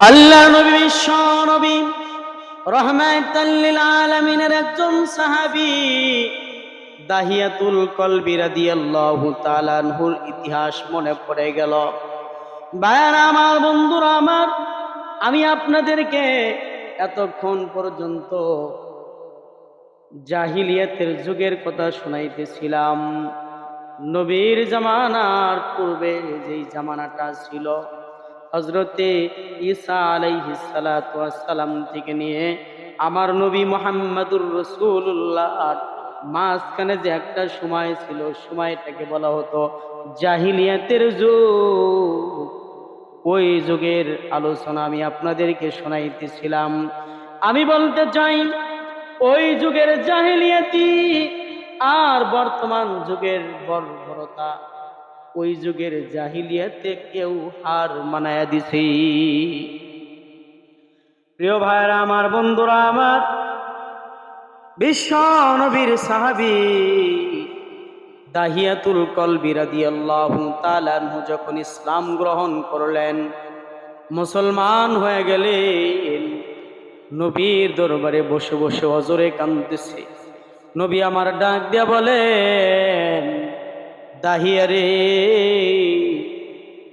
আল্লাহ নবী, বিশ্ব নবী রহমাতাল্লিল আলামিনের একজন সাহাবী দাহিয়াতুল কলবি রাদিয়াল্লাহু তাআলা আনহুর ইতিহাস মনে পড়ে গেল। বায়ারা আমার বন্ধুরা, আমার, আমি আপনাদেরকে এতক্ষণ পর্যন্ত জাহিলিয়াতের যুগের কথা শোনাইতেছিলাম। নবীর জামানার পূর্বে যেই জামানাটা ছিল হজরতে ঈসা ওয়াস সালাম থেকে নিয়ে আমার নবী মোহাম্মদুর রসুল্লাহ মাঝখানে যে একটা সময় ছিল, সময়টাকে বলা হতো জাহিলিয়াতের যুগ। ওই যুগের আলোচনা আমি আপনাদেরকে শোনাইতেছিলাম। আমি বলতে চাই, ওই যুগের জাহিলিয়াতি আর বর্তমান যুগের বর্বরতা ওই যুগের জাহিলিয়াতে কেউ হার মানায়া দিছে। প্রিয় ভাইরা আমার বন্ধুরা, আমার বিশ্ব নবীর সাহাবি দাহিয়াতুল কলবি রাদিয়াল্লাহু তাআলা আনহু যখন ইসলাম গ্রহণ করলেন, মুসলমান হয়ে গেলেন। নবীর দরবারে বসে বসে অজরে কান্দতেছে নবী আমার ডাক দিয়া বলেন দাহিয়া রে।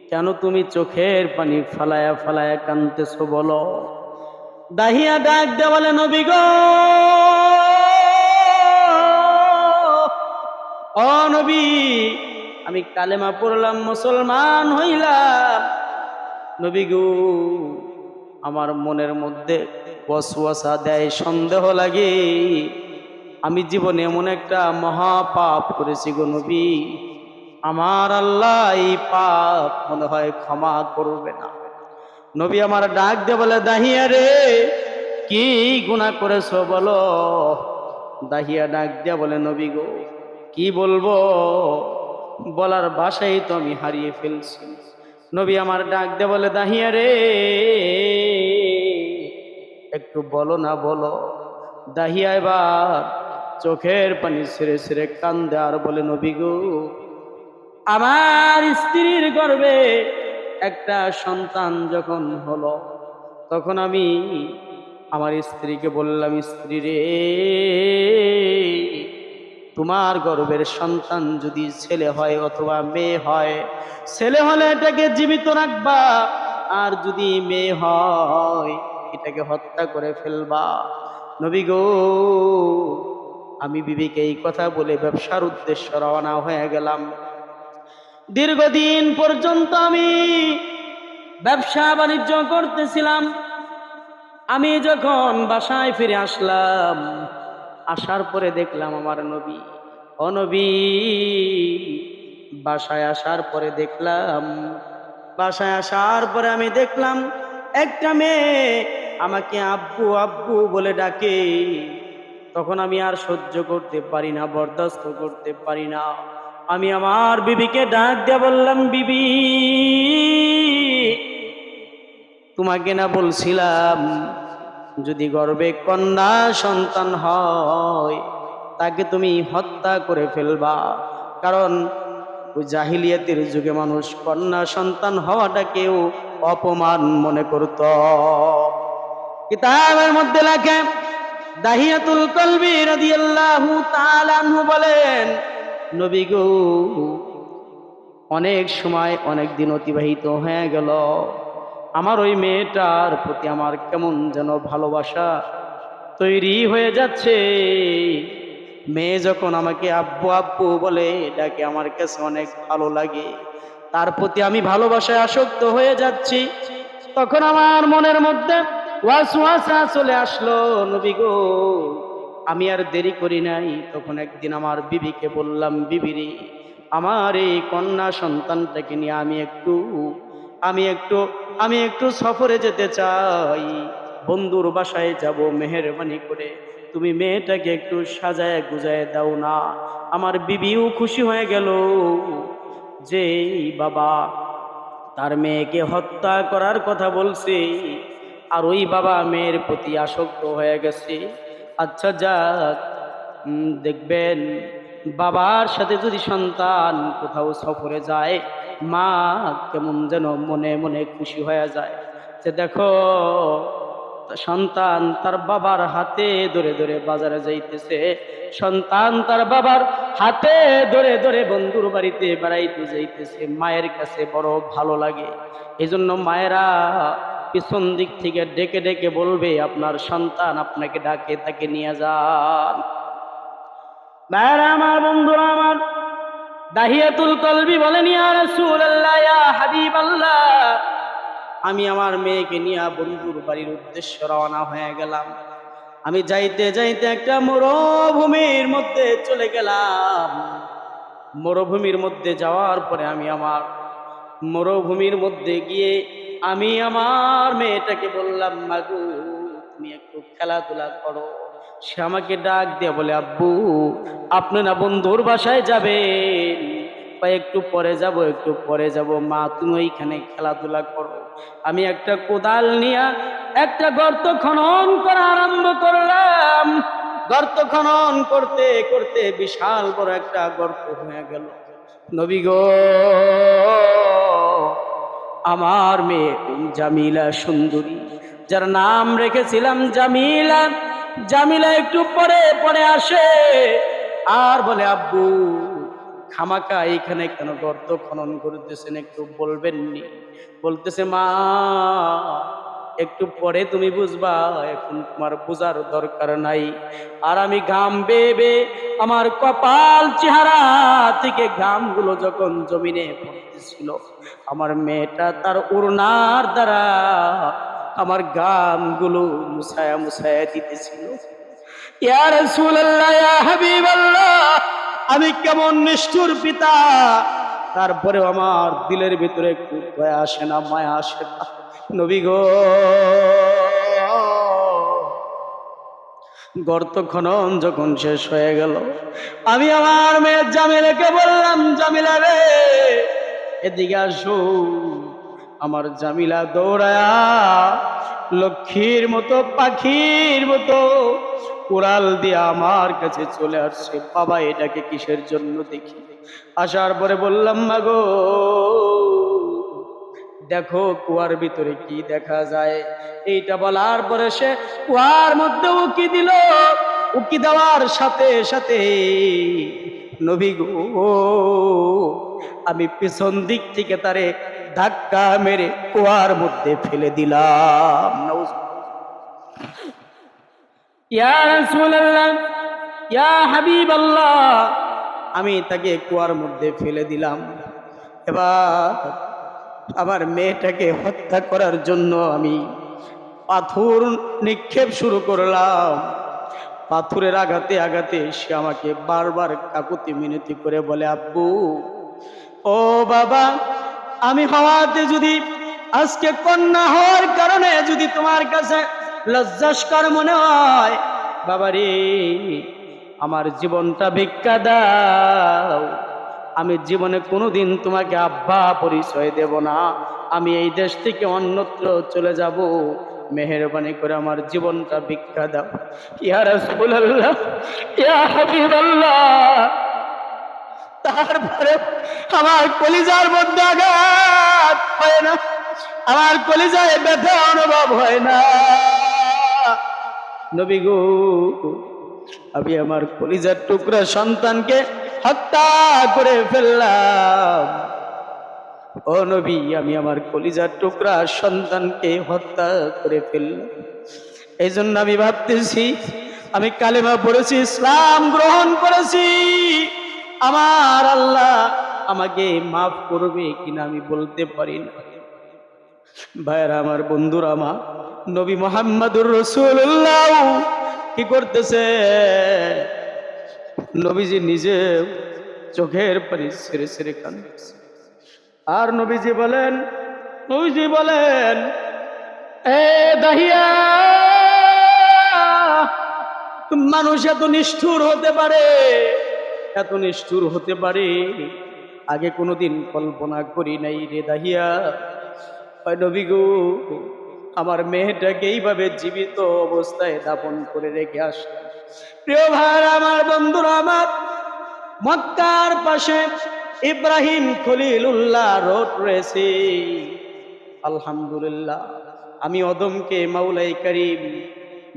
কেন তুমি চোখের পানি ফালায়া ফালায়া কান্দতেছো বলো? দাহিয়া ডাক দিয়া বলে, নবী গো! ও নবী, আমি কালেমা পড়লাম, মুসলমান হইলাম। নবী গো, আমার মনের মধ্যে ওয়াসওয়াসা দেয়, সন্দেহ লাগে। আমি জীবনে এমন একটা মহাপাপ করেছি গো নবী। আমার আল্লাহ এই পাপ মনে হয় ক্ষমা করবে না। নবী আমার ডাক দিয়ে বলে, দাহিয়া রে, কি গুণা করেছ বলো? দাহিয়া ডাক দিয়া বলে, নবী গো, কি বলব? বলার ভাষাই তো আমি হারিয়ে ফেলছি। নবী আমার ডাক দিয়ে বলে, দাহিয়া রে, একটু বলো না বলো। দাহিয়া এবার চোখের পানি ছেড়ে ছেড়ে কান্দে আর বলে, নবী গো আমার স্ত্রীর গর্বে একটা সন্তান যখন হলো, তখন আমি আমার স্ত্রীকে বললাম, স্ত্রী রে, তোমার গর্বের সন্তান যদি ছেলে হয় অথবা মেয়ে হয়, ছেলে হলে এটাকে জীবিত রাখবা, আর যদি মেয়ে হয়, এটাকে হত্যা করে ফেলবা। নবী গো, আমি বিবিকে এই কথা বলে ব্যবসার উদ্দেশ্য রওনা হয়ে গেলাম। দীর্ঘদিন পর্যন্ত আমি ব্যবসা বাণিজ্য করতেছিলাম। আমি যখন বাসায় ফিরে আসলাম, আসার পরে দেখলাম আমার নবী। অনবী বাসায় আসার পরে দেখলাম, বাসায় আসার পরে আমি দেখলাম, একটা মেয়ে আমাকে আব্বু আব্বু বলে ডাকে। তখন আমি আর সহ্য করতে পারি না, বরদাস্ত করতে পারি না। আমি আমার বিবিকে ডাক দিয়ে বললাম, বিবি, তোমাকে না বলছিলাম, যদি গর্বে কন্যা সন্তান হয়, তাকে তুমি হত্যা করে ফেলবা। কারণ ওই জাহিলিয়াতের যুগে মানুষ কন্যা সন্তান হওয়াটাকেও অপমান মনে করত। কিতাবের মধ্যে লেখে, দাহিয়াতুল কলবি রাদিয়াল্লাহু তাআলা বলেন নবী গো, অনেক সময় অনেক দিন অতিবাহিত হয়ে গেল। আমার ওই মেয়েটার প্রতি আমার কেমন যেন ভালোবাসা তৈরি হয়ে যাচ্ছে। মেয়ে যখন আমাকে আব্বু আব্বু বলে ডাকে আমার কাছে অনেক ভালো লাগে, তার প্রতি আমি ভালোবাসায় আসক্ত হয়ে যাচ্ছি। তখন আমার মনের মধ্যে ওয়াসওয়াসা চলে আসলো, নবী গো আমি আর দেরি করি নাই। তখন একদিন আমার বিবিকে বললাম, বিবিরি, আমার এই কন্যা সন্তানটাকে নিয়ে আমি একটু আমি একটু আমি একটু সফরে যেতে চাই। বন্ধুর বাসায় যাব মেহরবানি করে। তুমি মেয়েটাকে একটু সাজায় গুজায় দাও না। আমার বিবিও খুশি হয়ে গেল। যে বাবা তার মেয়েকে হত্যা করার কথা বলছে, আর ওই বাবা মেয়ের প্রতি আসক্ত হয়ে গেছে। আচ্ছা যাক দেখবেন বাবার সাথে যদি সন্তান কোথাও সফরে যায়, মা কেমন যেন মনে মনে খুশি হয়ে যায়। যে দেখো, সন্তান তার বাবার হাতে ধরে ধরে বাজারে যাইতেছে। সন্তান তার বাবার হাতে ধরে ধরে বন্ধুর বাড়িতে বেড়াইতে যাইতেছে। মায়ের কাছে বড় ভালো লাগে। এই জন্য মায়েরা পিছন দিক থেকে ডেকে ডেকে বলবে, আপনার সন্তান আপনাকে ডাকে, তাকে নিয়ে যান। মায়েরা, আমার বন্ধুরা, আমার দাহিয়াতুল কলবি বলেন, ইয়া রাসূলুল্লাহ হাবিবাল্লাহ। আমি আমার মেয়েকে নিয়ে বন্ধুর বাড়ির উদ্দেশ্যে রওনা হয়ে গেলাম। আমি যাইতে যাইতে একটা মরুভূমির মধ্যে চলে গেলাম। মরুভূমির মধ্যে যাওয়ার পরে আমি আমার মরুভূমির মধ্যে গিয়ে আমি আমার মেয়েটাকে বললাম মাগু তুমি একটু খেলাধুলা করো। সে আমাকে ডাক দিয়ে বলে, আব্বু, আপনি না বন্ধুর বাসায় যাবেন? বা একটু পরে যাব, একটু পরে যাব। মা, তুমি ওইখানে খেলাধুলা করো। আমি একটা কোদাল নিয়ে একটা গর্ত খনন করা আরম্ভ করলাম। গর্ত খনন করতে করতে বিশাল বড় একটা গর্ত হয়ে গেল। নবী গো আমার মেয়ে জামিলা সুন্দরী, যার নাম রেখেছিলাম জামিলা। জামিলা একটু পরে পরে আসে, আর বলে, আব্বু খামাকা এখানে কেন গর্ত খনন করতেছেন একটু বলবেননি? বলতেছে, মা একটু পরে তুমি বুঝবা, এখন তোমার বোঝার দরকার নাই। আর আমি ঘাম বেবে আমার কপাল চেহারা থেকে ঘামগুলো যখন জমিনে পড়তেছিল, আমার মেয়েটা তার উড়নার দ্বারা আমার গামগুলো মুছায়া মুছায়া দিতেছিল। ইয়া হাবিবাল্লাহ, আমি কেমন নিষ্ঠুর পিতা, তারপরেও আমার দিলের ভিতরে একটু আসে না, মায়া আসে না। নবী গো। গর্ত খনন যখন শেষ হয়ে গেল, আমি আমার মেয়ের জামিলাকে বললাম, জামিলা রে, এদিকে আসো। আমার জামিলা দৌড়ায়া লক্ষ্মীর মতো, পাখির মতো উড়াল দিয়ে আমার কাছে চলে আসছে। বাবা, এটাকে কিসের জন্য দেখি? আসার পরে বললাম মাগো দেখো কুয়ার ভিতরে কি দেখা যায়। এইটা বলার পরে সে কুয়ার মধ্যে উকি দিল। উকি দেওয়ার সাথে সাথে, নবী গো, আমি পিছন দিক থেকে তারে ধাক্কা মেরে কুয়ার মধ্যে ফেলে দিলাম। আমি তাকে কুয়ার মধ্যে ফেলে দিলাম। এবার আমার মেয়েটাকে হত্যা করার জন্য আমি পাথর নিক্ষেপ শুরু করলাম। পাথরের আঘাতে আঘাতে সে আমাকে বারবার কাকুতি মিনতি করে বলে, আব্বু, ও বাবা, আমি হওয়াতে যদি আজকে কন্যা হওয়ার কারণে যদি তোমার কাছে লজ্জাস্কর মনে হয় বাবা রে আমার জীবনটা ভিক্ষা দাও। আমি জীবনে কোনোদিন তোমাকে আব্বা পরিচয় দেব না। আমি এই দেশ থেকে অন্যত্র চলে যাব। মেহরবানি করে আমার জীবনটা ভিক্ষা দাও। ইয়া ইয়া হাবিবাল্লাহ। তারপরে আমার কলিজার মধ্যে আঘাত হয় না। আমার কলিজায় ব্যথা অনুভব হয় না। নবী গো আমি আমার কলিজার টুকরা সন্তানকে হত্যা করে ফেললাম। ও নবী, আমি আমার কলিজার টুকরা সন্তানকে হত্যা করে ফেললাম। এই জন্য আমি ভাবতেছি, আমি কালেমা পড়েছি, ইসলাম গ্রহণ করেছি। আমার আল্লাহ আমাকে মাফ করবে কিনা আমি বলতে পারি না। ভাইরা আমার বন্ধুরা, আমার নবী মোহাম্মদুর রসুল্লাহ কি করতেছে? নবীজি নিজে চোখের পানি ছেড়ে ছেড়ে কাঁদতেছে আর নবীজি বলেন নবীজি বলেন, এ দাহিয়া, মানুষ এত নিষ্ঠুর হতে পারে, এত নিষ্ঠুর হতে পারে। আগে কোনোদিন কল্পনা করি নাই রে দাহিয়া। হয় নবী গো আমার মেয়েটাকে এইভাবে জীবিত অবস্থায় দাপন করে রেখে আসলাম। প্রিয় ভাই, আমার বন্ধুরা, আমার মক্কার পাশে ইব্রাহিম খলিলুল্লাহ রোড রয়েছে। আলহামদুলিল্লাহ, আমি অদমকে মাওলাই করিম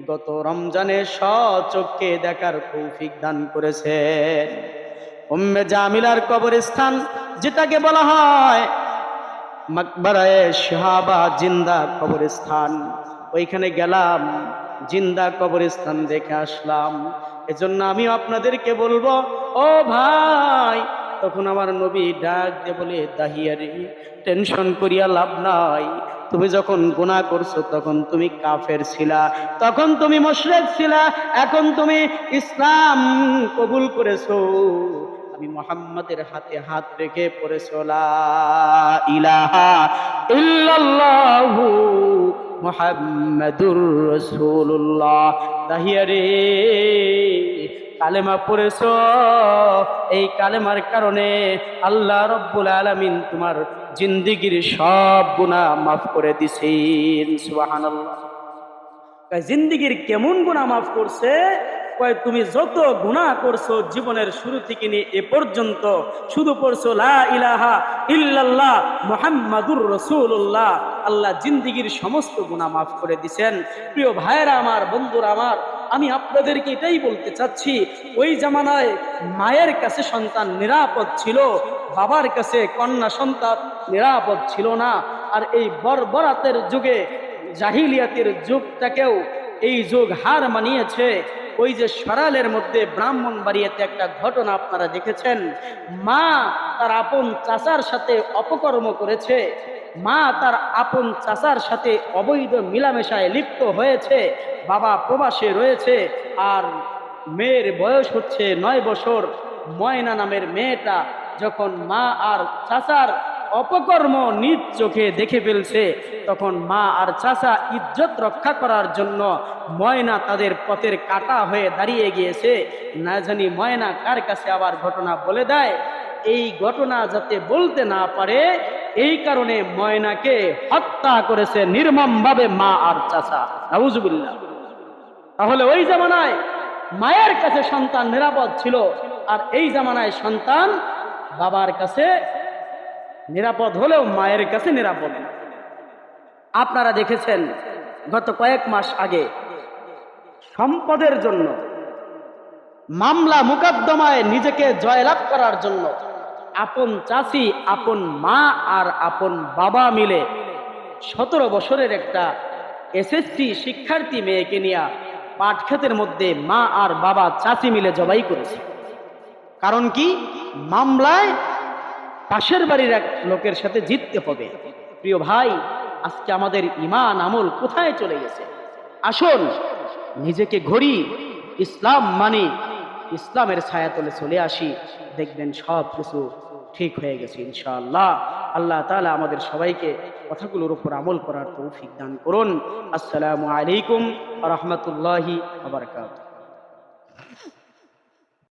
গত রমজানে সচক্ষে দেখার কৌফিক দান করেছেন। উম্মে জামিলার কবরস্থান, যেটাকে বলা হয় মাকবারায়ে শাহাবা জিন্দা কবরস্থান। ওইখানে গেলাম, জিন্দা কবরস্থান দেখে আসলাম। এজন্য আমি আপনাদেরকে বলব, ও ভাই, তখন আমার নবী ডাক দিয়ে বলে দাহিয়ারি টেনশন করিয়া লাভ নাই। তুমি যখন গুনাহ করছ, তখন তুমি কাফের ছিলা। তখন তুমি মুশরিক ছিলা। এখন তুমি ইসলাম কবুল করেছ। আমি মোহাম্মদের হাতে হাত রেখে পড়েছো ইলাহা কালেমা পড়েছ? এই কালেমার কারণে আল্লাহ রব্বুল আলামিন তোমার জিন্দিগির সব গুনাহ মাফ করে দিছেন, সুবহানাল্লাহ। কয় জিন্দিগির কেমন গুনাহ মাফ করছে? কয়, তুমি যত গুনাহ করছ জীবনের শুরু থেকে নিয়ে এ পর্যন্ত, শুধু পড়ছো লা ইলাহা মুহাম্মাদুর রাসূলুল্লাহ, আল্লাহ জিন্দিগির সমস্ত গুনাহ মাফ করে দিছেন। প্রিয় ভাইয়েরা আমার, বন্ধুরা আমার, আমি আপনাদেরকে এটাই বলতে চাচ্ছি, ওই জামানায় মায়ের কাছে সন্তান নিরাপদ ছিল, বাবার কাছে কন্যা সন্তান নিরাপদ ছিল না, আর এই বর্বরাতের যুগে জাহিলিয়াতের যুগটাকেও এই যুগ হার মানিয়েছে। ওই যে সরালের মধ্যে ব্রাহ্মণ বাড়িয়াতে একটা ঘটনা আপনারা দেখেছেন। মা তার আপন চাচার সাথে অপকর্ম করেছে। মা তার আপন চাচার সাথে অবৈধ মিলামেশায় লিপ্ত হয়েছে। বাবা প্রবাসে রয়েছে আর মেয়ের বয়স হচ্ছে নয় বছর। ময়না নামের মেয়েটা যখন মা আর চাচার অপকর্ম নিজ চোখে দেখে ফেলছে, তখন মা আর চাচা ইজ্জত রক্ষা করার জন্য ময়না তাদের পথের কাটা হয়ে দাঁড়িয়ে গিয়েছে। না জানি ময়না কার কাছে আবার ঘটনা বলে দেয়। এই ঘটনা যাতে বলতে না পারে, এই কারণে ময়নাকে হত্যা করেছে নির্মমভাবে মা আর চাচা। নাউজুবিল্লাহ। তাহলে ওই জামানায় মায়ের কাছে সন্তান নিরাপদ ছিল, আর এই জামানায় সন্তান বাবার কাছে নিরাপদ হলেও মায়ের কাছে নিরাপদ না। আপনারা দেখেছেন, গত কয়েক মাস আগে সম্পদের জন্য, মামলা মুকদ্দমায় নিজেকে জয়লাভ করার জন্য আপন চাচি আপন মা আর আপন বাবা মিলে সতেরো বছরের একটা এসএসসি শিক্ষার্থী মেয়েকে নিয়ে পাটক্ষেতের মধ্যে মা আর বাবা চাচি মিলে জবাই করেছে কারণ কি মামলায় পাশের বাড়ির এক লোকের সাথে জিততে হবে। প্রিয় ভাই, আজকে আমাদের ইমান আমল কোথায় চলে গেছে? আসুন, নিজেকে ঘড়ি, ইসলাম মানে ইসলামের ছায়া ছায়াতলে চলে আসি। দেখবেন সব কিছু ঠিক হয়ে গেছে, ইনশাআল্লাহ। আল্লাহ তাআলা আমাদের সবাইকে কথাগুলোর উপর আমল করার তৌফিক দান করুন। আসসালামু আলাইকুম রহমতুল্লাহি আবরকাত